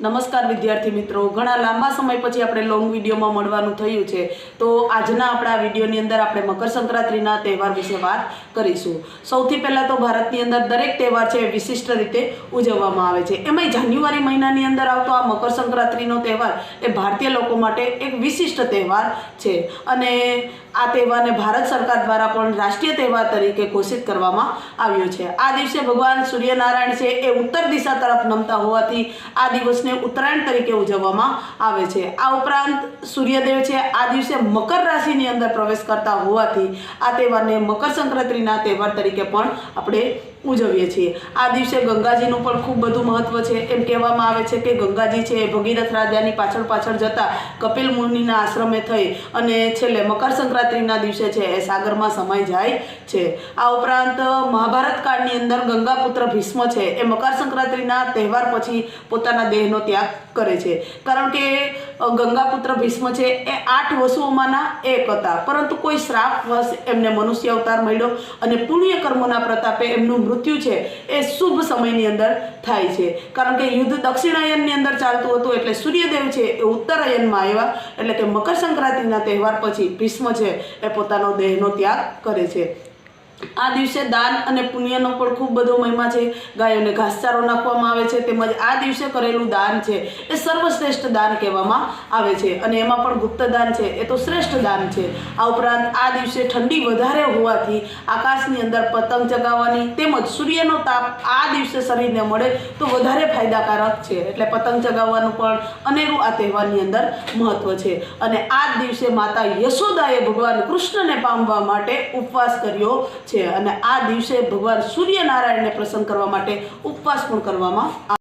નમસ્કાર વિદ્યાર્થી મિત્રો. ઘણા લાંબા સમય પછી આપણે લોંગ વિડીયોમાં મળવાનું થયું છે. તો આજના આપણા વિડીયોની અંદર આપણે મકર સંક્રાંતિના તહેવાર વિશે વાત કરીશું. સૌથી પહેલાં તો ભારતની અંદર દરેક તહેવાર છે વિશિષ્ટ રીતે ઉજવવામાં આવે છે. એમાંય જાન્યુઆરી મહિનાની અંદર આવતો આ મકર સંક્રાંતિનો તહેવાર એ ભારતીય લોકો માટે એક વિશિષ્ટ તહેવાર છે. અને આ તહેવારને ભારત સરકાર દ્વારા પણ રાષ્ટ્રીય તહેવાર તરીકે ઘોષિત કરવામાં આવ્યો છે. આ દિવસે ભગવાન સૂર્યનારાયણ છે એ ઉત્તર દિશા તરફ નમતા હોવાથી આ દિવસને ઉત્તરાયણ તરીકે ઉજવવામાં આવે છે. આ ઉપરાંત સૂર્યદેવ છે, આ દિવસે મકર રાશિની અંદર પ્રવેશ કરતા હોવાથી આ તહેવારને મકર સંક્રાંતિના તહેવાર તરીકે પણ આપણે ઉજવીએ છીએ. આ દિવસે ગંગાજીનું પણ ખૂબ બધું મહત્ત્વ છે. એમ કહેવામાં આવે છે કે ગંગાજી છે એ ભગીરથ રાજાની પાછળ પાછળ જતા કપિલ મુનિના આશ્રમે થઈ અને છેલ્લે મકર સંક્રાંતિના દિવસે છે એ સાગરમાં સમાઈ જાય છે. આ ઉપરાંત મહાભારત કાળની અંદર ગંગાપુત્ર ભીષ્મ છે એ મકર સંક્રાંતિના તહેવાર પછી પોતાના દેહનો ત્યાગ કરે છે. કારણ કે ગંગાપુત્ર ભીષ્મ છે, એ આઠ વસુઓમાંના એક હતા. પરંતુ કોઈ શ્રાપવશ એમને મનુષ્ય અવતાર મળ્યો અને પુણ્ય કર્મોના પ્રતાપે એમનું મૃત્યુ છે, એ શુભ સમયની અંદર થાય છે. કારણ કે યુદ્ધ દક્ષિણાયનની અંદર ચાલતું હતું એટલે સૂર્યદેવ છે એ ઉત્તરાયણમાં આવ્યા. એટલે કે મકર સંક્રાંતિના તહેવાર પછી ભીષ્મ છે એ પોતાનો દેહનો ત્યાગ કરે છે. આ દિવસે દાન અને પુણ્યનો પણ ખૂબ બધો મહિમા છે. ગાયોને ઘાસચારો નાખવામાં આવે છે તેમજ આ દિવસે કરેલું દાન છે એ સર્વશ્રેષ્ઠ દાન કહેવામાં આવે છે અને એમાં પણ ગુપ્ત દાન છે એ તો શ્રેષ્ઠ દાન છે. આ ઉપરાંત આ દિવસે ઠંડી વધારે હોવાથી આકાશની અંદર પતંગ ચગાવવાની તેમજ સૂર્યનો તાપ આ દિવસે શરીરને મળે તો વધારે ફાયદાકારક છે. એટલે પતંગ ચગાવવાનું પણ અનેરું આ તહેવારની અંદર મહત્વ છે. અને આ દિવસે માતા યશોદાએ ભગવાન કૃષ્ણને પામવા માટે ઉપવાસ કર્યો. છે. અને આ દિવસે ભગવાન સૂર્યનારાયણને પ્રસન્ન કરવા માટે ઉપવાસ પણ કરવામાં આવે